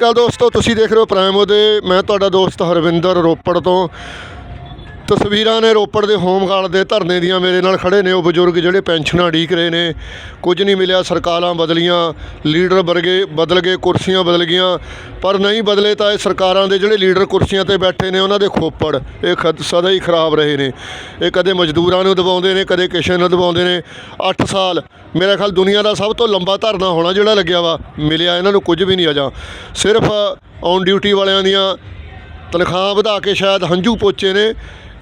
ਕੱਲ ਦੋਸਤੋ, ਤੁਸੀਂ ਦੇਖ ਰਹੇ ਹੋ ਪ੍ਰਾਈਮ ਉਹਦੇ। ਮੈਂ ਤੁਹਾਡਾ ਦੋਸਤ ਹਰਵਿੰਦਰ ਰੋਪੜ ਤੋਂ। ਤਸਵੀਰਾਂ ਨੇ ਰੋਪੜ ਦੇ ਹੋਮਗਾਰਡ ਦੇ ਧਰਨੇ ਦੀਆਂ ਮੇਰੇ ਨਾਲ ਖੜੇ ਨੇ ਉਹ ਬਜ਼ੁਰਗ ਜਿਹੜੇ ਪੈਨਸ਼ਨਾਂ ਉਡੀਕ ਰਹੇ ਨੇ। ਕੁਝ ਨਹੀਂ ਮਿਲਿਆ, ਸਰਕਾਰਾਂ ਬਦਲੀਆਂ, ਲੀਡਰ ਵਰਗੇ ਬਦਲ ਗਏ, ਕੁਰਸੀਆਂ ਬਦਲ ਗਈਆਂ। ਪਰ ਨਹੀਂ ਬਦਲੇ ਤਾਂ ਇਹ ਸਰਕਾਰਾਂ ਦੇ ਜਿਹੜੇ ਲੀਡਰ ਕੁਰਸੀਆਂ ਤੇ ਬੈਠੇ ਨੇ, ਉਹਨਾਂ ਦੇ ਖੋਪੜ, ਇਹ ਖਦ ਸਦਾ ਹੀ ਖਰਾਬ ਰਹੇ ਨੇ। ਇਹ ਕਦੇ ਮਜ਼ਦੂਰਾਂ ਨੂੰ ਦਬਾਉਂਦੇ ਨੇ, ਕਦੇ ਕਿਸੇ ਨੂੰ ਦਬਾਉਂਦੇ ਨੇ। 8 ਸਾਲ ਮੇਰਾ ਖਿਆਲ ਦੁਨੀਆ ਦਾ ਸਭ ਤੋਂ ਲੰਬਾ ਧਰਨਾ ਹੋਣਾ ਜਿਹੜਾ ਲੱਗਿਆ ਵਾ, ਮਿਲਿਆ ਇਹਨਾਂ ਨੂੰ ਕੁਝ ਵੀ ਨਹੀਂ ਅਜਾ। ਸਿਰਫ ਔਨ ਡਿਊਟੀ ਵਾਲਿਆਂ ਦੀਆਂ ਤਨਖਾਹ ਵਧਾ ਕੇ ਸ਼ਾਇਦ ਹੰਝੂ ਪੋਚੇ ਨੇ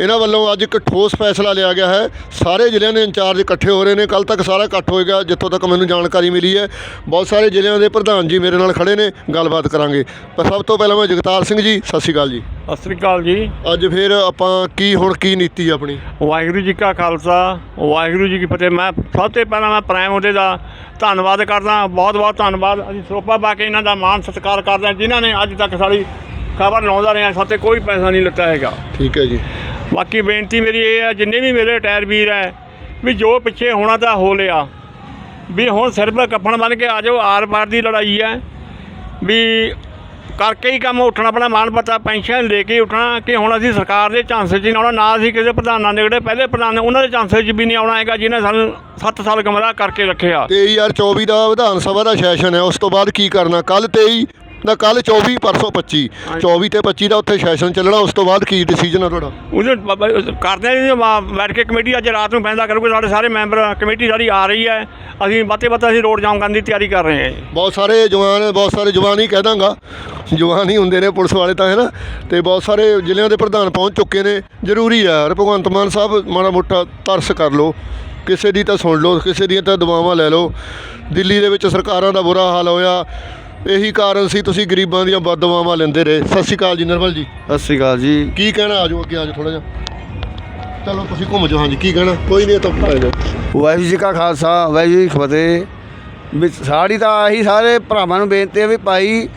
ਇਹਨਾਂ ਵੱਲੋਂ ਅੱਜ ਇੱਕ ਠੋਸ ਫੈਸਲਾ ਲਿਆ ਗਿਆ ਹੈ। ਸਾਰੇ ਜ਼ਿਲ੍ਹਿਆਂ ਦੇ ਇੰਚਾਰਜ ਇਕੱਠੇ ਹੋ ਰਹੇ ਨੇ। ਕੱਲ ਤੱਕ ਸਾਰਾ ਇਕੱਠ ਹੋਏਗਾ ਜਿੱਥੋਂ ਤੱਕ ਮੈਨੂੰ ਜਾਣਕਾਰੀ ਮਿਲੀ ਹੈ। ਬਹੁਤ ਸਾਰੇ ਜ਼ਿਲ੍ਹਿਆਂ ਦੇ ਪ੍ਰਧਾਨ ਜੀ ਮੇਰੇ ਨਾਲ ਖੜੇ ਨੇ ਗੱਲਬਾਤ ਕਰਾਂਗੇ। ਪਰ ਸਭ ਤੋਂ ਪਹਿਲਾਂ ਮੈਂ ਜਗਤਾਰ ਸਿੰਘ ਜੀ ਸਤਿ ਸ਼੍ਰੀ ਅਕਾਲ ਜੀ। ਸਤਿ ਸ੍ਰੀ ਅਕਾਲ ਜੀ। ਅੱਜ ਫਿਰ ਆਪਾਂ ਕੀ ਹੁਣ ਕੀ ਨੀਤੀ ਆਪਣੀ? ਵਾਹਿਗੁਰੂ ਜੀ ਕਾ ਖਾਲਸਾ ਵਾਹਿਗੁਰੂ ਜੀ ਕੀ ਫਤਿਹ। ਮੈਂ ਸਭ ਤੋਂ ਪਹਿਲਾਂ ਮੈਂ ਪ੍ਰਾਇਮ ਉਹਦੇ ਦਾ ਧੰਨਵਾਦ ਕਰਦਾ ਬਹੁਤ ਬਹੁਤ ਧੰਨਵਾਦ। ਅਸੀਂ ਸਰੋਪਾ ਪਾ ਕੇ ਇਹਨਾਂ ਦਾ ਮਾਣ ਸਤਿਕਾਰ ਕਰਦੇ ਹਾਂ ਜਿਨ੍ਹਾਂ ਨੇ ਅੱਜ ਤੱਕ ਸਾਡੀ ਖਬਰ ਲਾਉਂਦਾ ਰਿਹਾ। ਸਾਤੇ ਕੋਈ ਪੈਸਾ ਨਹੀਂ ਲੱਤਾ ਹੈਗਾ। ਠੀਕ ਹੈ ਜੀ। ਬਾਕੀ ਬੇਨਤੀ ਮੇਰੀ ਇਹ ਹੈ ਜਿੰਨੇ ਵੀ ਮੇਰੇ ਟਾਇਰ ਵੀਰ ਹੈ ਵੀ ਜੋ ਪਿੱਛੇ ਹੋਣਾ ਤਾਂ ਹੋ ਲਿਆ। ਵੀ ਹੁਣ ਸਿਰਫ ਕੱਫਣ ਬਣ ਕੇ ਆ ਜਾਓ ਆਰ ਪਾਰ ਦੀ ਲੜਾਈ ਹੈ ਵੀ ਕਰਕੇ ਹੀ ਕੰਮ ਉੱਠਣਾ, ਆਪਣਾ ਮਾਣ ਪਤਾ, ਪੈਨਸ਼ਨ ਲੈ ਕੇ ਹੀ ਉੱਠਣਾ, ਕਿ ਹੁਣ ਅਸੀਂ ਸਰਕਾਰ ਦੇ ਝਾਂਸੇ 'ਚ ਨਹੀਂ ਆਉਣਾ, ਨਾ ਅਸੀਂ ਕਿਸੇ ਪ੍ਰਧਾਨਾਂ ਦੇ ਜਿਹੜੇ ਪਹਿਲੇ ਪ੍ਰਧਾਨ ਉਹਨਾਂ ਦੇ ਝਾਂਸੇ 'ਚ ਵੀ ਨਹੀਂ ਆਉਣਾ ਹੈਗਾ, ਜਿਹਨੇ ਸਾਨੂੰ 7 ਸਾਲ ਗਮਰਾਹ ਕਰਕੇ ਰੱਖਿਆ। 23/24 ਦਾ ਵਿਧਾਨ ਸਭਾ ਦਾ ਸੈਸ਼ਨ ਹੈ, ਉਸ ਤੋਂ ਬਾਅਦ ਕੀ ਕਰਨਾ? ਕੱਲ 23 ਦਾ ਕੱਲ 24 ਪਰਸੋਂ 25 24 ਤੇ 25 ਦਾ ਉੱਥੇ ਸੈਸ਼ਨ ਚੱਲਣਾ ਉਸ ਤੋਂ ਬਾਅਦ ਕੀ ਡਿਸੀਜਨ ਹੈ ਤੁਹਾਡਾ? ਬ- ਕਰਦੇ ਆ ਜੀ ਬੈਠ ਕੇ ਕਮੇਟੀ ਅੱਜ ਰਾਤ ਨੂੰ ਫੈਸਲਾ ਕਰੂਗੇ ਸਾਡੇ ਸਾਰੇ ਮੈਂਬਰ ਕਮੇਟੀ ਸਾਡੀ ਆ ਰਹੀ ਹੈ। ਅਸੀਂ ਬਾਤੇ ਬਾਤੇ ਅਸੀਂ ਰੋਡ ਜਾਮ ਕਰਨ ਦੀ ਤਿਆਰੀ ਕਰ ਰਹੇ ਹਾਂ ਬਹੁਤ ਸਾਰੇ ਜਵਾਨ ਬਹੁਤ ਸਾਰੇ ਜਵਾਨ ਹੀ ਕਹਿ ਦਾਂਗਾ। ਜਵਾਨ ਹੀ ਹੁੰਦੇ ਨੇ ਪੁਲਿਸ ਵਾਲੇ ਤਾਂ ਹੈ ਨਾ? ਤੇ ਬਹੁਤ ਸਾਰੇ ਜ਼ਿਲ੍ਹਿਆਂ ਦੇ ਪ੍ਰਧਾਨ ਪਹੁੰਚ ਚੁੱਕੇ ਨੇ। ਜ਼ਰੂਰੀ ਯਾਰ ਭਗਵੰਤ ਮਾਨ ਸਾਹਿਬ ਮਾੜਾ ਮੋਟਾ ਤਰਸ ਕਰ ਲਓ। ਕਿਸੇ ਦੀ ਤਾਂ ਸੁਣ ਲਓ ਕਿਸੇ ਦੀਆਂ ਤਾਂ ਦਵਾਵਾਂ ਲੈ ਲਓ। ਦਿੱਲੀ ਦੇ ਵਿੱਚ ਸਰਕਾਰਾਂ ਦਾ ਬੁਰਾ ਹਾਲ ਹੋਇਆ। ਇਹੀ ਕਾਰਨ ਸੀ ਤੁਸੀਂ ਗਰੀਬਾਂ ਦੀਆਂ ਬਦਦੁਆਵਾਂ ਲੈਂਦੇ ਰਹੇ। ਸਤਿ ਸ਼੍ਰੀ ਅਕਾਲ ਜੀ ਨਰਮਲ ਜੀ। ਸਤਿ ਸ਼੍ਰੀ ਅਕਾਲ ਜੀ। ਕੀ ਕਹਿਣਾ? ਆਜੋ ਅੱਗੇ ਆਜੋ ਥੋੜਾ ਜਿਹਾ। ਚਲੋ ਤੁਸੀਂ ਘੁੰਮ ਜਾਓ। ਹਾਂਜੀ ਕੀ ਕਹਿਣਾ? ਕੋਈ ਨਹੀਂ ਤਾਂ ਵਾਹਿਗੁਰੂ ਜੀ ਕਾ ਖਾਲਸਾ ਵਾਹਿਗੁਰੂ ਜੀ ਕੀ ਫਤਿਹ। ਵੀ ਸਾਡੀ ਤਾਂ ਆਹੀ ਸਾਰੇ ਭਰਾਵਾਂ ਨੂੰ ਬੇਨਤੀ ਹੈ ਵੀ ਭਾਈ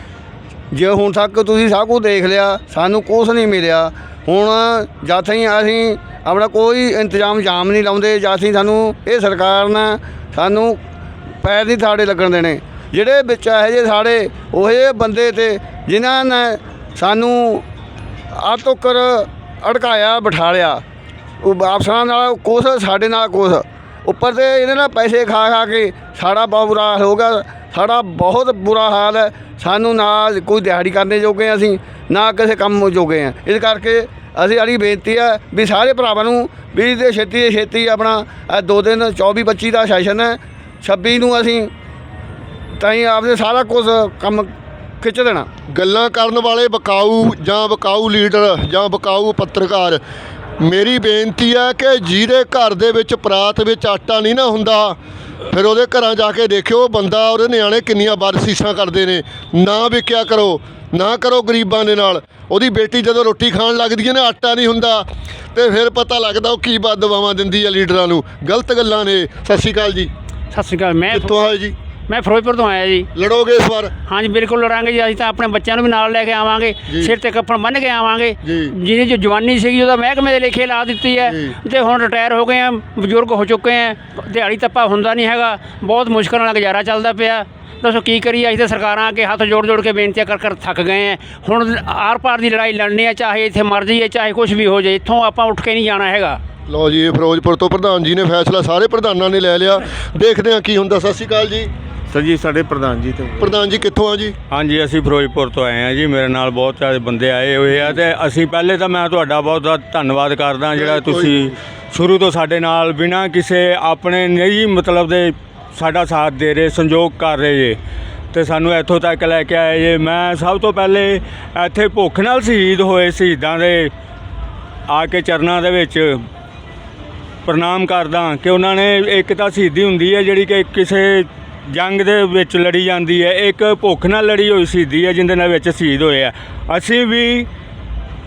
ਜੇ ਹੁਣ ਤੱਕ ਤੁਸੀਂ ਸਭ ਕੁਝ ਦੇਖ ਲਿਆ ਸਾਨੂੰ ਕੁਛ ਨਹੀਂ ਮਿਲਿਆ ਹੁਣ ਜਦ ਤਾਈਂ ਅਸੀਂ ਆਪਣਾ ਕੋਈ ਇੰਤਜ਼ਾਮ ਜਾਮ ਨਹੀਂ ਲਾਉਂਦੇ ਜਦ ਤਾਈਂ ਸਾਨੂੰ ਇਹ ਸਰਕਾਰ ਨੇ ਸਾਨੂੰ ਪੈਰ ਨਹੀਂ ਥਾੜੇ ਲੱਗਣ ਦੇਣੇ। ਜਿਹੜੇ ਵਿੱਚ ਇਹੋ ਜਿਹੇ ਸਾਡੇ, ਉਹ ਜਿਹੇ ਬੰਦੇ ਤੇ ਜਿਨ੍ਹਾਂ ਨੇ ਸਾਨੂੰ ਆ ਤੋਕਰ ਅੜਕਾਇਆ, ਬਿਠਾਲਿਆ। ਉਹ ਅਫਸਰਾਂ ਨਾਲ ਕੁਛ, ਸਾਡੇ ਨਾਲ ਕੁਛ। ਉੱਪਰ ਤੇ ਇਹਨਾਂ ਨਾਲ ਪੈਸੇ ਖਾ ਖਾ ਕੇ ਸਾਡਾ ਬਹੁਤ ਬੁਰਾ ਹਾਲ ਹੋ ਗਿਆ। ਸਾਡਾ ਬਹੁਤ ਬੁਰਾ ਹਾਲ ਹੈ। ਸਾਨੂੰ ਨਾ ਕੋਈ ਦਿਹਾੜੀ ਕਰਨੇ ਜੋਗੇ ਹਾਂ ਅਸੀਂ, ਨਾ ਕਿਸੇ ਕੰਮ ਜੋਗੇ ਆ ਇਸ ਕਰਕੇ ਅਸੀਂ ਸਾਡੀ ਬੇਨਤੀ ਹੈ ਵੀ ਸਾਰੇ ਭਰਾਵਾਂ ਨੂੰ ਵੀ ਤੇ ਛੇਤੀ ਤੋਂ ਛੇਤੀ ਆਪਣਾ ਇਹ ਦੋ ਦਿਨ 24 25 ਦਾ ਸੈਸ਼ਨ ਹੈ। 26 ਨੂੰ ਅਸੀਂ ਤਾਂ ਹੀ ਆਪਦੇ ਸਾਰਾ ਕੁਝ ਕੰਮ ਖਿੱਚ ਦੇਣਾ। ਗੱਲਾਂ ਕਰਨ ਵਾਲੇ ਬਕਾਊ ਜਾਂ ਬਕਾਊ ਲੀਡਰ ਜਾਂ ਬਕਾਊ ਪੱਤਰਕਾਰ ਮੇਰੀ ਬੇਨਤੀ ਹੈ ਕਿ ਜਿਹਦੇ ਘਰ ਦੇ ਵਿੱਚ ਪਰਾਤ ਵਿੱਚ ਆਟਾ ਨਹੀਂ ਨਾ ਹੁੰਦਾ ਫਿਰ ਉਹਦੇ ਘਰਾਂ ਜਾ ਕੇ ਦੇਖਿਓ ਉਹ ਬੰਦਾ ਉਹਦੇ ਨਿਆਣੇ ਕਿੰਨੀਆਂ ਬਦਸੀਸਾਂ ਕਰਦੇ ਨੇ। ਨਾ ਵਿਕਿਆ ਕਰੋ ਨਾ ਕਰੋ ਗਰੀਬਾਂ ਦੇ ਨਾਲ। ਉਹਦੀ ਬੇਟੀ ਜਦੋਂ ਰੋਟੀ ਖਾਣ ਲੱਗਦੀ ਹੈ ਨਾ ਆਟਾ ਨਹੀਂ ਹੁੰਦਾ ਤੇ ਫਿਰ ਪਤਾ ਲੱਗਦਾ ਉਹ ਕੀ ਬਦਦੁਆਵਾਂ ਦਿੰਦੀ ਹੈ ਲੀਡਰਾਂ ਨੂੰ। ਗਲਤ ਗੱਲਾਂ ਨੇ। ਸਤਿ ਸ਼੍ਰੀ ਅਕਾਲ ਜੀ। ਸਤਿ ਸ਼੍ਰੀ ਅਕਾਲ ਮੈਂ ਕਿੱਥੋਂ ਆਏ ਜੀ? ਮੈਂ ਫਿਰੋਜ਼ਪੁਰ ਤੋਂ ਆਇਆ ਜੀ। ਲੜੋਗੇ ਇਸ ਵਾਰ? ਹਾਂਜੀ ਬਿਲਕੁਲ ਲੜਾਂਗੇ ਜੀ। ਅਸੀਂ ਤਾਂ ਆਪਣੇ ਬੱਚਿਆਂ ਨੂੰ ਵੀ ਨਾਲ ਲੈ ਕੇ ਆਵਾਂਗੇ। ਸਿਰ ਤੇ ਕੱਪੜ ਬੰਨ੍ਹ ਕੇ ਆਵਾਂਗੇ। ਜਿਹਦੀ ਜੋ ਜਵਾਨੀ ਸੀਗੀ ਉਹਦਾ ਮਹਿਕਮੇ ਦੇ ਲੇਖੇ ਲਾ ਦਿੱਤੀ ਹੈ। ਤੇ ਹੁਣ ਰਿਟਾਇਰ ਹੋ ਗਏ ਆ ਬਜ਼ੁਰਗ ਹੋ ਚੁੱਕੇ ਆ। ਦਿਹਾੜੀ ਤੱਪਾ ਹੁੰਦਾ ਨਹੀਂ ਹੈਗਾ। ਬਹੁਤ ਮੁਸ਼ਕਲ ਨਾਲ ਗੁਜ਼ਾਰਾ ਚੱਲਦਾ ਪਿਆ। ਦੱਸੋ ਕੀ ਕਰੀਏ? ਅਸੀਂ ਤਾਂ ਸਰਕਾਰਾਂ ਅੱਗੇ ਹੱਥ ਜੋੜ ਜੋੜ ਕੇ ਬੇਨਤੀਆਂ ਕਰ ਕਰ ਥੱਕ ਗਏ ਆ ਹੁਣ ਆਰ ਪਾਰ ਦੀ ਲੜਾਈ ਲੜਨੀ ਹੈ ਚਾਹੇ ਇੱਥੇ ਮਰ ਜਾਈਏ ਚਾਹੇ ਕੁਝ ਵੀ ਹੋ ਜਾਏ ਇੱਥੋਂ ਆਪਾਂ ਉੱਠ ਕੇ ਨਹੀਂ ਜਾਣਾ ਹੈਗਾ। ਲਓ ਜੀ ਇਹ ਫਿਰੋਜ਼ਪੁਰ ਤੋਂ ਪ੍ਰਧਾਨ ਜੀ ਨੇ ਫੈਸਲਾ ਸਾਰੇ ਪ੍ਰਧਾਨਾਂ ਨੇ ਲੈ ਲਿਆ। ਦੇਖਦੇ ਹਾਂ ਕੀ ਹੁੰਦਾ। ਸਤਿ ਸ਼੍ਰੀ ਅਕਾਲ ਜੀ। ਸਰ ਜੀ ਸਾਡੇ ਪ੍ਰਧਾਨ ਜੀ ਤੇ ਪ੍ਰਧਾਨ ਜੀ ਕਿੱਥੋਂ ਆ ਜੀ? ਹਾਂਜੀ ਅਸੀਂ ਫਿਰੋਜ਼ਪੁਰ ਤੋਂ ਆਏ ਹਾਂ ਜੀ। ਮੇਰੇ ਨਾਲ ਬਹੁਤ ਸਾਰੇ ਬੰਦੇ ਆਏ ਹੋਏ ਆ ਤੇ ਅਸੀਂ ਪਹਿਲੇ ਤਾਂ ਮੈਂ ਤੁਹਾਡਾ ਬਹੁਤ ਬਹੁਤ ਧੰਨਵਾਦ ਕਰਦਾ ਜਿਹੜਾ ਤੁਸੀਂ ਸ਼ੁਰੂ ਤੋਂ ਸਾਡੇ ਨਾਲ ਬਿਨਾਂ ਕਿਸੇ ਆਪਣੇ ਨਹੀਂ ਮਤਲਬ ਦੇ ਸਾਡਾ ਸਾਥ ਦੇ ਰਹੇ, ਸੰਯੋਗ ਕਰ ਰਹੇ ਜੇ। ਤੇ ਸਾਨੂੰ ਇੱਥੋਂ ਤੱਕ ਲੈ ਕੇ ਆਏ ਜੇ। ਮੈਂ ਸਭ ਤੋਂ ਪਹਿਲੇ ਇੱਥੇ ਭੁੱਖ ਨਾਲ ਸ਼ਹੀਦ ਹੋਏ ਸ਼ਹੀਦਾਂ ਦੇ ਆ ਕੇ ਚਰਨਾਂ ਦੇ ਵਿੱਚ ਪ੍ਰਣਾਮ ਕਰਦਾ ਕਿ ਉਹਨਾਂ ਨੇ ਇੱਕ ਤਾਂ ਸ਼ਹੀਦੀ ਹੁੰਦੀ ਹੈ, ਜਿਹੜੀ ਕਿ ਕਿਸੇ ਜੰਗ ਦੇ ਵਿੱਚ ਲੜੀ ਜਾਂਦੀ ਹੈ। ਇੱਕ ਭੁੱਖ ਨਾਲ ਲੜੀ ਹੋਈ ਸ਼ਹੀਦੀ ਹੈ, ਜਿੰਦੇ ਨਾਲ ਵਿੱਚ ਸ਼ਹੀਦ ਹੋਏ ਆ। ਅਸੀਂ ਵੀ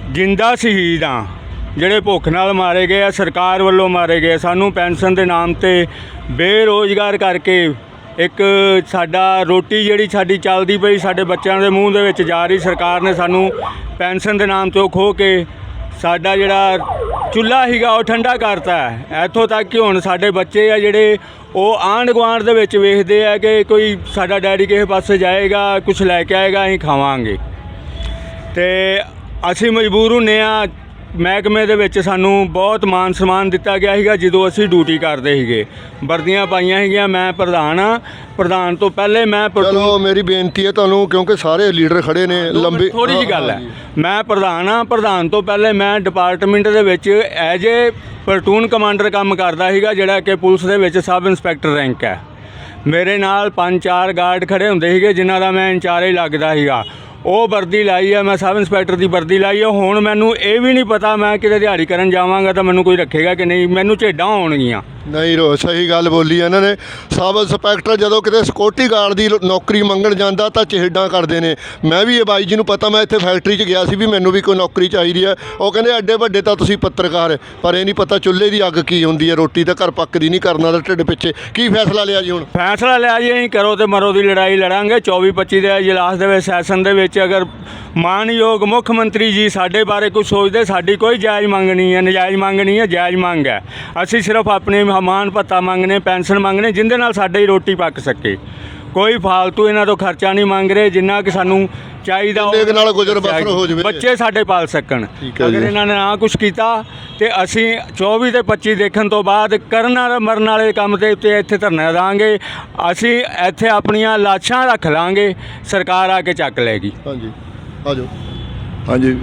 ਜਿੰਦਾ ਸ਼ਹੀਦ ਹਾਂ। ਜਿਹੜੇ ਭੁੱਖ ਨਾਲ ਮਾਰੇ ਗਏ ਆ, ਸਰਕਾਰ ਵੱਲੋਂ ਮਾਰੇ ਗਏ ਸਾਨੂੰ ਪੈਨਸ਼ਨ ਦੇ ਨਾਮ ਤੇ ਬੇਰੋਜ਼ਗਾਰ ਕਰਕੇ ਇੱਕ ਸਾਡਾ ਰੋਟੀ ਜਿਹੜੀ ਸਾਡੀ ਚੱਲਦੀ ਪਈ ਸਾਡੇ ਬੱਚਿਆਂ ਦੇ ਮੂੰਹ ਦੇ ਵਿੱਚ ਜਾ ਰਹੀ ਸਰਕਾਰ ਨੇ ਸਾਨੂੰ ਪੈਨਸ਼ਨ ਦੇ ਨਾਮ ਤੋਂ ਖੋ ਕੇ ਸਾਡਾ ਜਿਹੜਾ ਚੁੱਲ੍ਹਾ ਹੀਗਾ ਉਹ ਠੰਡਾ ਕਰਤਾ ਹੈ। ਇੱਥੋਂ ਤੱਕ ਕਿ ਹੁਣ ਸਾਡੇ ਬੱਚੇ ਆ ਜਿਹੜੇ ਉਹ ਆਂਢ ਗੁਆਂਢ ਦੇ ਵਿੱਚ ਵੇਖਦੇ ਆ ਕਿ ਕੋਈ ਸਾਡਾ ਡੈਡੀ ਕਿਸੇ ਪਾਸੇ ਜਾਏਗਾ ਕੁਝ ਲੈ ਕੇ ਆਏਗਾ, ਅਸੀਂ ਖਾਵਾਂਗੇ। ਤੇ ਅਸੀਂ ਮਜਬੂਰ ਹੁੰਨੇ ਆ ਮਹਿਕਮੇ ਦੇ ਵਿੱਚ ਸਾਨੂੰ ਬਹੁਤ ਮਾਨ ਸਨਮਾਨ ਦਿੱਤਾ ਗਿਆ ਸੀਗਾ ਜਦੋਂ ਅਸੀਂ ਡਿਊਟੀ ਕਰਦੇ ਸੀਗੇ। ਵਰਦੀਆਂ ਪਾਈਆਂ ਸੀਗੀਆਂ ਮੈਂ ਪ੍ਰਧਾਨ ਆ ਪ੍ਰਧਾਨ ਤੋਂ ਪਹਿਲੇ ਮੈਂ ਚਲੋ ਮੇਰੀ ਬੇਨਤੀ ਹੈ ਤੁਹਾਨੂੰ ਕਿਉਂਕਿ ਸਾਰੇ ਲੀਡਰ ਖੜੇ ਨੇ ਲੰਬੀ ਥੋੜੀ ਜੀ ਗੱਲ ਹੈ। ਮੈਂ ਪ੍ਰਧਾਨ ਆ ਪ੍ਰਧਾਨ ਤੋਂ ਪਹਿਲੇ ਮੈਂ ਡਿਪਾਰਟਮੈਂਟ ਦੇ ਵਿੱਚ ਐਜ ਏ ਪਲਟੂਨ ਕਮਾਂਡਰ ਕੰਮ ਕਰਦਾ ਸੀਗਾ ਜਿਹੜਾ ਕਿ ਪੁਲਿਸ ਦੇ ਵਿੱਚ ਸਬ ਇੰਸਪੈਕਟਰ ਰੈਂਕ ਹੈ। ਮੇਰੇ ਨਾਲ ਪੰਜ ਚਾਰ ਗਾਰਡ ਖੜੇ ਹੁੰਦੇ ਸੀਗੇ ਜਿਨ੍ਹਾਂ ਦਾ ਮੈਂ ਇੰਚਾਰਜ ਲੱਗਦਾ ਸੀਗਾ। ਉਹ ਵਰਦੀ ਲਾਈ ਹੈ ਮੈਂ ਸਬ ਇੰਸਪੈਕਟਰ ਦੀ ਵਰਦੀ ਲਾਈ ਹੈ ਹੁਣ ਮੈਨੂੰ ਇਹ ਵੀ ਨਹੀਂ ਪਤਾ ਮੈਂ ਕਿਤੇ ਦਿਹਾੜੀ ਕਰਨ ਜਾਵਾਂਗਾ ਤਾਂ ਮੈਨੂੰ ਕੋਈ ਰੱਖੇਗਾ ਕਿ ਨਹੀਂ। ਮੈਨੂੰ ਝੇਡਾਂ ਹੋਣਗੀਆਂ ਨਹੀਂ ਰੋ, ਸਹੀ ਗੱਲ ਬੋਲੀ ਇਹਨਾਂ ਨੇ। ਸਬ ਇੰਸਪੈਕਟਰ ਜਦੋਂ ਕਿਤੇ ਸਿਕਿਉਰਟੀ ਗਾਰਡ ਦੀ ਨੌਕਰੀ ਮੰਗਣ ਜਾਂਦਾ ਤਾਂ ਚਿਹੜਾਂ ਕਰਦੇ ਨੇ। ਮੈਂ ਵੀ ਇਹ ਬਾਈ ਜੀ ਨੂੰ ਪਤਾ, ਮੈਂ ਇੱਥੇ ਫੈਕਟਰੀ 'ਚ ਗਿਆ ਸੀ ਵੀ ਮੈਨੂੰ ਵੀ ਕੋਈ ਨੌਕਰੀ ਚਾਹੀਦੀ ਹੈ ਉਹ ਕਹਿੰਦੇ ਐਡੇ ਵੱਡੇ ਤਾਂ ਤੁਸੀਂ ਪੱਤਰਕਾਰ ਪਰ ਇਹ ਨਹੀਂ ਪਤਾ ਚੁੱਲ੍ਹੇ ਦੀ ਅੱਗ ਕੀ ਹੁੰਦੀ ਹੈ ਰੋਟੀ ਤਾਂ ਘਰ ਪੱਕਦੀ ਨਹੀਂ, ਕਰਨਾ ਤਾਂ ਢਿੱਡ ਪਿੱਛੇ। ਕੀ ਫੈਸਲਾ ਲਿਆ ਜੀ ਹੁਣ? ਫੈਸਲਾ ਲਿਆ ਜੀ, ਅਸੀਂ ਕਰੋ ਤੇ ਮਰੋ ਦੀ ਲੜਾਈ ਲੜਾਂਗੇ। 24 25 ਦੇ ਇਜਲਾਸ ਦੇ ਵਿੱਚ, ਸੈਸ਼ਨ ਦੇ ਵਿੱਚ ਅਗਰ ਮਾਨਯੋਗ ਮੁੱਖ ਮੰਤਰੀ ਜੀ ਸਾਡੇ ਬਾਰੇ ਕੁਝ ਸੋਚਦੇ, ਸਾਡੀ ਕੋਈ ਜਾਇਜ਼ ਮੰਗ ਨਹੀਂ ਹੈ, ਨਜਾਇਜ਼ ਮੰਗ ਨਹੀਂ ਹੈ, ਜਾਇਜ਼ ਮੰਗ ਹੈ। ਅਸੀਂ ਸਿਰਫ ਆਪਣੇ ਮਹਿਮਾਨ ਭੱਤਾ ਮੰਗਨੇ ਪੈਨਸ਼ਨ ਮੰਗਨੇ ਜਿੰਦੇ ਨਾਲ ਸਾਡੀ ਰੋਟੀ ਪੱਕ ਸਕੇ। ਕੋਈ ਫਾਲਤੂ ਇਹਨਾਂ ਤੋਂ ਖਰਚਾ ਨਹੀਂ ਮੰਗ ਰਹੇ ਜਿੰਨਾ ਕਿ ਸਾਨੂੰ ਚਾਹੀਦਾ ਕੁ ਨਾਲ ਗੁਜ਼ਰ ਬਸਰ ਹੋ ਜਾਵੇ। ਬੱਚੇ ਸਾਡੇ ਪਾਲ ਸਕਣ। ਅਗਰ। ਇਹਨਾਂ ਨੇ ਨਾ ਕੁਝ ਕੀਤਾ ਤੇ ਅਸੀਂ 24 ਤੇ 25 ਦੇਖਣ ਤੋਂ ਬਾਅਦ ਕਰਨ ਵਾਲੇ ਮਰਨ ਵਾਲੇ ਕੰਮ ਦੇ ਉੱਤੇ ਇੱਥੇ ਧਰਨਾ ਦਾਂਗੇ ਅਸੀਂ ਇੱਥੇ ਆਪਣੀਆਂ ਲਾਸ਼ਾਂ ਰੱਖ ਲਾਂਗੇ ਸਰਕਾਰ ਆ ਕੇ ਚੱਕ ਲੈਗੀ ਹਾਂਜੀ। ਆ ਜਾਓ ਹਾਂਜੀ।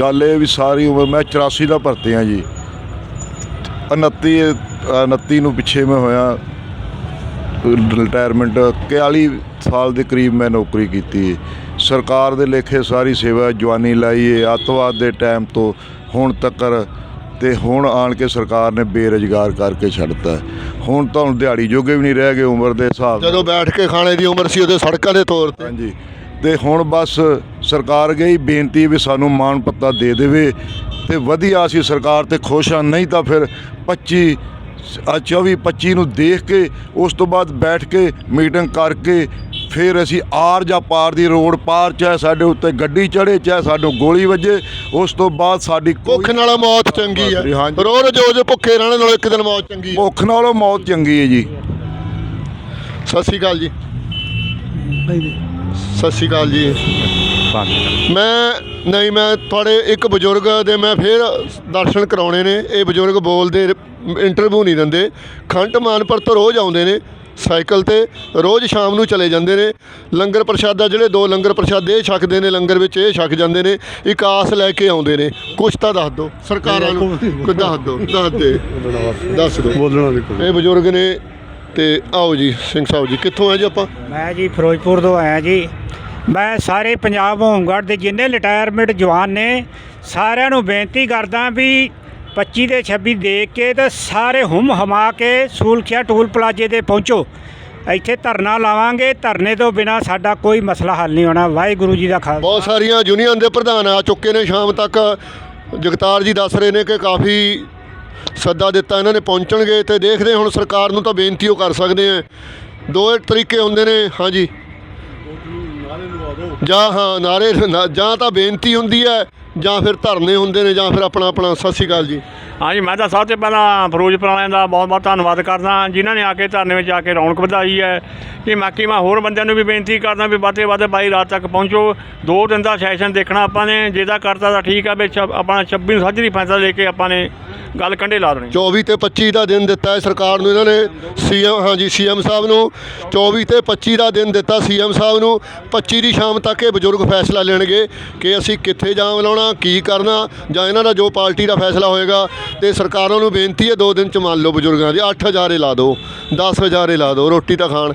ਗੱਲ ਇਹ ਵੀ ਸਾਰੀ ਉਮਰ ਮੈਂ 84 ਦਾ ਭਰਤੀ ਆ ਜੀ। 29 29 ਨੂੰ ਪਿੱਛੇ ਮੈਂ ਹੋਇਆ। ਰਿਟਾਇਰਮੈਂਟ 41 ਸਾਲ ਦੇ ਕਰੀਬ ਮੈਂ ਨੌਕਰੀ ਕੀਤੀ। ਸਰਕਾਰ ਦੇ ਲੇਖੇ ਸਾਰੀ ਸੇਵਾ ਜਵਾਨੀ ਲਾਈ ਏ ਅੱਤਵਾਦ ਦੇ ਟਾਈਮ ਤੋਂ ਹੁਣ ਤੱਕਰ ਤੇ ਹੁਣ ਆਣ ਕੇ ਸਰਕਾਰ ਨੇ ਬੇਰੁਜ਼ਗਾਰ ਕਰਕੇ ਛੱਡਤਾ। ਹੁਣ ਤਾਂ ਹੁਣ ਦਿਹਾੜੀ ਜੋਗੇ ਵੀ ਨਹੀਂ ਰਹਿ ਗਏ ਉਮਰ ਦੇ ਹਿਸਾਬ ਨਾਲ। ਜਦੋਂ ਬੈਠ ਕੇ ਖਾਣੇ ਦੀ ਉਮਰ ਸੀ ਉਹਦੇ ਸੜਕਾਂ ਦੇ ਤੌਰ ਤੇ। ਹਾਂਜੀ। ਤੇ ਹੁਣ ਬਸ ਸਰਕਾਰ ਗਈ ਬੇਨਤੀ ਵੀ ਸਾਨੂੰ ਮਾਣ ਪੱਤਾ ਦੇ ਦੇਵੇ। ਤੇ ਵਧੀਆ ਅਸੀਂ ਸਰਕਾਰ ਤੇ ਖੁਸ਼ ਹਾਂ ਨਹੀਂ ਤਾਂ ਫਿਰ 25 ਆ 24 25 ਨੂੰ ਦੇਖ ਕੇ ਉਸ ਤੋਂ ਬਾਅਦ ਬੈਠ ਕੇ ਮੀਟਿੰਗ ਕਰਕੇ ਫਿਰ ਅਸੀਂ ਆਰ ਜਾਂ ਪਾਰ ਦੀ ਰੋਡ ਪਾਰ ਚਾਹੇ ਸਾਡੇ ਉੱਤੇ ਗੱਡੀ ਚੜੇ ਚਾਹੇ ਸਾਨੂੰ ਗੋਲੀ ਵੱਜੇ ਉਸ ਤੋਂ ਬਾਅਦ ਸਾਡੀ ਭੁੱਖ ਨਾਲ ਮੌਤ ਚੰਗੀ ਹੈ ਹਾਂਜੀ। ਰੋਜ਼ ਰੋਜ਼ ਭੁੱਖੇ ਰਹਿਣ ਨਾਲੋਂ ਇੱਕ ਦਿਨ ਮੌਤ ਚੰਗੀ ਹੈ ਭੁੱਖ ਨਾਲੋਂ ਮੌਤ ਚੰਗੀ ਹੈ ਜੀ। ਸਤਿ ਸ਼੍ਰੀ ਅਕਾਲ ਜੀ। ਸਤਿ ਸ਼੍ਰੀ ਅਕਾਲ ਜੀ। ਮੈਂ ਨਹੀਂ ਮੈਂ ਤੁਹਾਡੇ ਇੱਕ ਬਜ਼ੁਰਗ ਦੇ ਮੈਂ ਫੇਰ ਦਰਸ਼ਨ ਕਰਾਉਣੇ ਨੇ। ਇਹ ਬਜ਼ੁਰਗ ਬੋਲਦੇ ਇੰਟਰਵਿਊ ਨਹੀਂ ਦਿੰਦੇ। ਖੰਡ ਮਾਨਪੁਰ ਤੋਂ ਰੋਜ਼ ਆਉਂਦੇ ਨੇ। ਸਾਈਕਲ ਤੇ ਰੋਜ਼ ਸ਼ਾਮ ਨੂੰ ਚਲੇ ਜਾਂਦੇ ਨੇ। ਲੰਗਰ ਪ੍ਰਸ਼ਾਦਾ ਜਿਹੜੇ ਦੋ ਲੰਗਰ ਪ੍ਰਸ਼ਾਦੇ ਇਹ ਛਕਦੇ ਨੇ ਲੰਗਰ ਵਿੱਚ ਇਹ ਛਕ ਜਾਂਦੇ ਨੇ। ਇੱਕ ਆਸ ਲੈ ਕੇ ਆਉਂਦੇ ਨੇ। ਕੁਛ ਤਾਂ ਦੱਸ ਦਿਓ। ਸਰਕਾਰਾਂ ਨੂੰ ਕੋਈ ਦੱਸ ਦਿਓ ਦੱਸ ਦੇ। ਦੱਸ ਦਿਓ। ਬੋਲਣਾ ਇਹ ਬਜ਼ੁਰਗ ਨੇ ਤੇ ਆਓ ਜੀ ਸਿੰਘ ਸਾਹਿਬ ਜੀ ਕਿੱਥੋਂ ਆ ਜੀ ਆਪਾਂ? ਮੈਂ ਜੀ ਫਿਰੋਜ਼ਪੁਰ ਤੋਂ ਆਇਆ ਜੀ। ਮੈਂ ਸਾਰੇ ਪੰਜਾਬ ਹੋਮਗਾਰਡ ਦੇ ਜਿੰਨੇ ਰਿਟਾਇਰਮੈਂਟ ਜਵਾਨ ਨੇ ਸਾਰਿਆਂ ਨੂੰ ਬੇਨਤੀ ਕਰਦਾ ਵੀ 25 ਦੇ 26 ਦੇਖ ਕੇ ਤੇ ਸਾਰੇ ਹੁਮ ਹਮਾ ਕੇ ਸੂਲਖਿਆ ਟੂਲ ਪਲਾਜੇ ਤੇ ਪਹੁੰਚੋ। ਇੱਥੇ ਧਰਨਾ ਲਾਵਾਂਗੇ। ਧਰਨੇ ਤੋਂ ਬਿਨਾ ਸਾਡਾ ਕੋਈ ਮਸਲਾ ਹੱਲ ਨਹੀਂ ਹੋਣਾ। ਵਾਹਿਗੁਰੂ ਜੀ ਦਾ ਖਾਲਸਾ। ਬਹੁਤ ਸਾਰੀਆਂ ਯੂਨੀਅਨ ਦੇ ਪ੍ਰਧਾਨ ਆ, ਚੁੱਕੇ ਨੇ ਸ਼ਾਮ ਤੱਕ। ਜਗਤਾਰ ਜੀ ਦੱਸ ਰਹੇ ਨੇ ਕਿ ਕਾਫੀ ਸੱਦਾ ਦਿੱਤਾ ਇਹਨਾਂ ਨੇ ਪਹੁੰਚਣਗੇ ਤੇ ਦੇਖਦੇ ਹੁਣ ਸਰਕਾਰ ਨੂੰ ਤਾਂ ਬੇਨਤੀ ਉਹ ਕਰ ਸਕਦੇ ਆ। ਦੋ ਤਰੀਕੇ ਹੁੰਦੇ ਨੇ। ਹਾਂਜੀ। ਜਾਂ ਹਾਂ, ਨਾਰੇ, ਨਾ- ਜਾਂ ਤਾਂ ਬੇਨਤੀ ਹੁੰਦੀ ਹੈ, ਜਾਂ ਫਿਰ ਧਰਨੇ ਹੁੰਦੇ ਨੇ, ਜਾਂ ਫਿਰ ਆਪਣਾ ਆਪਣਾ ਸਤਿ ਸ਼੍ਰੀ ਅਕਾਲ ਜੀ। ਹਾਂਜੀ, ਮੈਂ ਤਾਂ ਸਭ ਤੋਂ ਪਹਿਲਾਂ ਫਿਰੋਜ਼ਪੁਰ ਵਾਲਿਆਂ ਦਾ ਬਹੁਤ ਬਹੁਤ ਧੰਨਵਾਦ ਕਰਦਾ ਜਿਨ੍ਹਾਂ ਨੇ ਆ ਕੇ ਧਰਨੇ ਵਿੱਚ ਆ ਕੇ ਰੌਣਕ ਵਧਾਈ ਹੈ। ਕਿ ਬਾਕੀ ਮੈਂ ਹੋਰ ਬੰਦਿਆਂ ਨੂੰ ਵੀ ਬੇਨਤੀ ਕਰਦਾ ਵੀ ਵੱਧ ਤੋਂ ਵੱਧ ਬਾਈ ਰਾਤ ਤੱਕ ਪਹੁੰਚੋ। ਦੋ ਦਿਨ ਦਾ ਸੈਸ਼ਨ ਦੇਖਣਾ ਆਪਾਂ ਨੇ, ਜਿਹਦਾ ਕਰਤਾ ਤਾਂ ਠੀਕ ਆ ਵੀ ਛ- ਆਪਣਾ 26 ਨੂੰ ਸਾਜਰੀ ਫੈਸਲਾ ਲੈ ਕੇ ਆਪਾਂ ਨੇ ਗੱਲ ਕੰਢੇ ਲਾ ਦੇਣੀ। 24 ਤੇ 25 ਦਾ ਦਿਨ ਦਿੱਤਾ ਹੈ ਸਰਕਾਰ ਨੂੰ ਇਹਨਾਂ ਨੇ, ਸੀਐਮ ਹਾਂਜੀ, ਸੀਐਮ ਸਾਹਿਬ ਨੂੰ। 24 ਤੇ 25 ਦਾ ਦਿਨ ਦਿੱਤਾ ਸੀਐਮ ਸਾਹਿਬ ਨੂੰ। 25 ਦੀ ਸ਼ਾਮ ਤੱਕ ਇਹ ਬਜ਼ੁਰਗ ਫੈਸਲਾ ਲੈਣਗੇ ਕਿ ਅਸੀਂ ਕਿੱਥੇ ਜਾਮ ਲਾਉਣਾ, ਕੀ ਕਰਨਾ, ਜਾਂ ਇਹਨਾਂ ਦਾ ਜੋ ਪਾਰਟੀ ਦਾ ਫੈਸਲਾ ਹੋਏਗਾ ਤੇ ਸਰਕਾਰਾਂ ਨੂੰ ਬੇਨਤੀ ਹੈ ਦੋ ਦਿਨ ਚ ਮੰਨ ਲਓ ਬਜ਼ੁਰਗਾਂ ਦੀ 8000 ਹੀ ਲਾ ਦਿਓ 10000 ਹੀ ਲਾ ਦਿਓ ਰੋਟੀ ਤਾਂ ਖਾਣ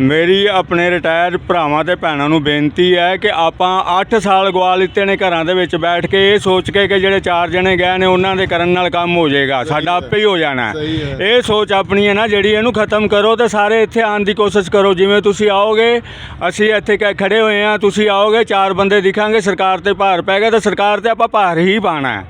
ਮੇਰੀ ਆਪਣੇ ਰਿਟਾਇਰਡ ਭਰਾਵਾਂ ਤੇ ਭੈਣਾਂ ਨੂੰ ਬੇਨਤੀ ਹੈ ਕਿ ਆਪਾਂ 8 ਸਾਲ ਗਵਾ ਲਿੱਤੇ ਨੇ ਘਰਾਂ ਦੇ ਵਿੱਚ ਬੈਠ ਕੇ ਇਹ ਸੋਚ ਕੇ ਕਿ ਜਿਹੜੇ ਚਾਰ ਜਣੇ ਗਏ ਨੇ ਉਹਨਾਂ ਦੇ ਕਰਨ ਨਾਲ ਕੰਮ ਹੋ ਜਾਏਗਾ ਸਾਡਾ ਆਪੇ ਹੀ ਹੋ ਜਾਣਾ। ਇਹ ਸੋਚ ਆਪਣੀ ਹੈ ਨਾ ਜਿਹੜੀ ਇਹਨੂੰ ਖਤਮ ਕਰੋ ਤੇ ਸਾਰੇ ਇੱਥੇ ਆਉਣ ਦੀ ਕੋਸ਼ਿਸ਼ ਕਰੋ ਜਿਵੇਂ ਤੁਸੀਂ ਆਓਗੇ ਅਸੀਂ ਇੱਥੇ ਖੜੇ ਹੋਏ ਆ ਤੁਸੀਂ ਆਓਗੇ ਚਾਰ ਬੰਦੇ ਦਿਖਾਂਗੇ ਸਰਕਾਰ ਤੇ ਭਾਰ ਪੈ ਗਿਆ ਤਾਂ ਸਰਕਾਰ ਤੇ ਆਪਾਂ ਭਾਰ ਹੀ ਪਾਣਾ ਹੈ।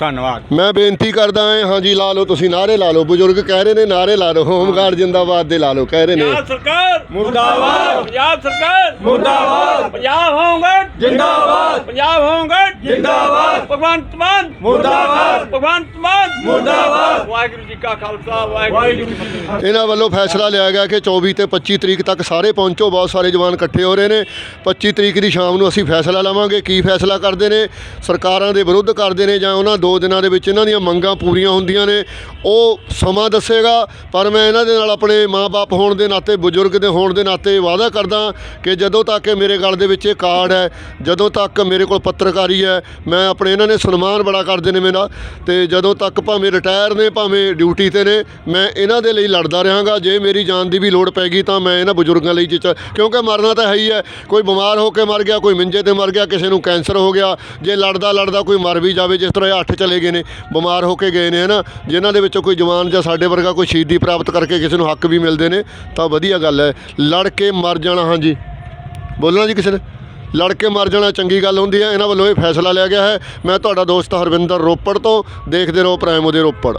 ਧੰਨਵਾਦ। ਮੈਂ ਬੇਨਤੀ ਕਰਦਾ ਹਾਂ ਹਾਂਜੀ ਲਾ ਲਓ ਤੁਸੀਂ ਨਾਰੇ ਲਾ ਲਓ ਬਜ਼ੁਰਗ ਕਹਿ ਰਹੇ ਨੇ ਨਾਰੇ ਲਾ ਲਓ ਹੋਮਗਾਰਡ ਜਿੰਦਾਬਾਦ ਦੇ ਲਾ ਲਓ ਕਹਿ ਰਹੇ ਨੇ। ਸਰਕਾਰ ਮੁਰਦਾਬਾਦ। ਪੰਜਾਬ ਸਰਕਾਰ ਮੁਰਦਾਬਾਦ। ਪੰਜਾਬ ਹੋਊਗਾ ਜਿੰਦਾਬਾਦ ਪੰਜਾਬ ਹੋਊਗਾ ਜਿੰਦਾਬਾਦ ਭਗਵੰਤ ਮਾਨ ਮੁਰਦਾਬਾਦ। ਭਗਵੰਤ ਮਾਨ ਮੁਰਦਾਬਾਦ। ਵਾਹਿਗੁਰੂ ਜੀ ਕਾ ਖਾਲਸਾ ਵਾਹਿਗੁਰੂ ਜੀ ਕੀ ਫਤਿਹ। ਇਹਨਾਂ ਵੱਲੋਂ ਫੈਸਲਾ ਲਿਆ ਗਿਆ ਕਿ 24 ਤੇ 25 ਤਰੀਕ ਤੱਕ ਸਾਰੇ ਪਹੁੰਚੋ ਬਹੁਤ ਸਾਰੇ ਜਵਾਨ ਇਕੱਠੇ ਹੋ ਰਹੇ ਨੇ। 25 ਤਰੀਕ ਦੀ ਸ਼ਾਮ ਨੂੰ ਅਸੀਂ ਫੈਸਲਾ ਲਵਾਂਗੇ ਕੀ ਫੈਸਲਾ ਕਰਦੇ ਨੇ ਸਰਕਾਰਾਂ ਦੇ ਵਿਰੁੱਧ ਕਰਦੇ ਨੇ ਜਾਂ ਉਹਨਾਂ ਦੋ ਦਿਨਾਂ ਦੇ ਵਿੱਚ ਇਹਨਾਂ ਦੀਆਂ ਮੰਗਾਂ ਪੂਰੀਆਂ ਹੁੰਦੀਆਂ ਨੇ ਉਹ ਸਮਾਂ ਦੱਸੇਗਾ। ਪਰ ਮੈਂ ਇਹਨਾਂ ਦੇ ਨਾਲ ਆਪਣੇ ਮਾਪੇ ਹੋਣ ਦੇ ਨਾਤੇ ਬਜ਼ੁਰਗ ਦੇ ਹੋਣ ਦੇ ਨਾਤੇ ਵਾਅਦਾ ਕਰਦਾ ਕਿ ਜਦੋਂ ਤੱਕ ਇਹ ਮੇਰੇ ਗਲ ਦੇ ਵਿੱਚ ਇਹ ਕਾਰਡ ਹੈ ਜਦੋਂ ਤੱਕ ਮੇਰੇ ਕੋਲ ਪੱਤਰਕਾਰੀ ਹੈ ਮੈਂ ਆਪਣੇ ਇਹਨਾਂ ਨੇ ਸਨਮਾਨ ਬੜਾ ਕਰਦੇ ਨੇ ਮੇਰਾ ਤੇ ਜਦੋਂ ਤੱਕ ਭਾਵੇਂ ਰਿਟਾਇਰ ਨੇ ਭਾਵੇਂ ਡਿਊਟੀ ਤੇ ਨੇ, ਮੈਂ ਇਹਨਾਂ ਦੇ ਲਈ ਲੜਦਾ ਰਹਾਂਗਾ। ਜੇ ਮੇਰੀ ਜਾਨ ਦੀ ਵੀ ਲੋੜ ਪੈਗੀ ਤਾਂ ਮੈਂ ਇਹਨਾਂ ਬਜ਼ੁਰਗਾਂ ਲਈ ਜਿੱਚ ਕਿਉਂਕਿ ਮਰਨਾ ਤਾਂ ਹੈ ਹੀ ਹੈ। ਕੋਈ ਬਿਮਾਰ ਹੋ ਕੇ ਮਰ ਗਿਆ, ਕੋਈ ਮਿੰਜੇ ਤੇ ਮਰ ਗਿਆ, ਕਿਸੇ ਨੂੰ ਕੈਂਸਰ ਹੋ ਗਿਆ, ਜੇ ਲੜਦਾ ਲੜਦਾ ਕੋਈ ਮਰ ਵੀ ਜਾਵੇ, ਜਿਸ ਤਰ੍ਹਾਂ ਇਹ ਅੱਠ ਚਲੇ ਗਏ ਨੇ, ਬਿਮਾਰ ਹੋ ਕੇ ਗਏ ਨੇ, ਹਨਾ? ਜਿਨ੍ਹਾਂ ਦੇ ਵਿੱਚੋਂ ਕੋਈ ਜਵਾਨ ਜਾਂ ਸਾਡੇ ਵਰਗਾ ਕੋਈ ਸ਼ਹੀਦੀ ਪ੍ਰਾਪਤ ਕਰਕੇ ਕਿਸੇ ਨੂੰ ਹੱਕ ਵੀ ਮਿਲਦੇ ਨੇ, ਤਾਂ ਵਧੀਆ ਗੱਲ ਹੈ। ਲੜ ਕੇ ਮਰ ਜਾਣਾ, ਹਾਂਜੀ। ਬੋਲਣਾ ਜੀ ਕਿਸੇ ਨੇ? ਲੜ ਕੇ ਮਰ ਜਾਣਾ ਚੰਗੀ ਗੱਲ ਹੁੰਦੀ ਹੈ। ਇਹਨਾਂ ਵੱਲੋਂ ਇਹ ਫੈਸਲਾ ਲਿਆ ਗਿਆ ਹੈ। ਮੈਂ ਤੁਹਾਡਾ ਦੋਸਤ ਹਰਵਿੰਦਰ ਰੋਪੜ ਤੋਂ। ਦੇਖਦੇ ਰਹੋ, ਪ੍ਰਾਈਮ ਉਹਦੇ ਰੋਪੜ।